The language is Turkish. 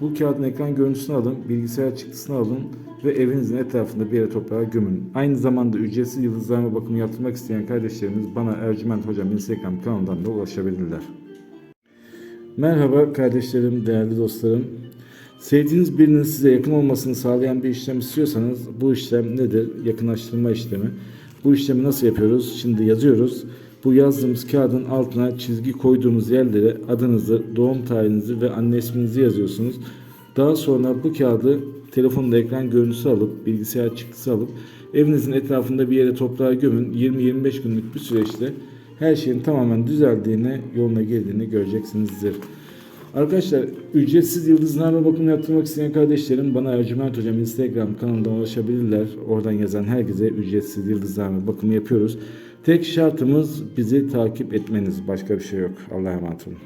Bu kağıdın ekran görüntüsünü alın, bilgisayar çıktısını alın ve evinizin etrafında bir yere toprağa gömün. Aynı zamanda ücretsiz yıldızlarma bakımı yaptırmak isteyen kardeşlerimiz bana Ercüment Hocam Instagram kanalından da ulaşabilirler. Merhaba kardeşlerim, değerli dostlarım. Sevdiğiniz birinin size yakın olmasını sağlayan bir işlem istiyorsanız bu işlem nedir? Yakınlaştırma işlemi. Bu işlemi nasıl yapıyoruz? Şimdi yazıyoruz. Bu yazdığımız kağıdın altına çizgi koyduğumuz yerlere adınızı, doğum tarihinizi ve anne isminizi yazıyorsunuz. Daha sonra bu kağıdı telefonda ekran görüntüsü alıp, bilgisayar çıktısı alıp evinizin etrafında bir yere toprağa gömün. 20-25 günlük bir süreçte her şeyin tamamen düzeldiğini, yoluna girdiğini göreceksinizdir. Arkadaşlar ücretsiz yıldızlarla bakım yaptırmak isteyen kardeşlerim bana Ercüment Hocam Instagram kanalından ulaşabilirler. Oradan yazan herkese ücretsiz yıldızlarla bakımı yapıyoruz. Tek şartımız bizi takip etmeniz. Başka bir şey yok. Allah'a emanet olun.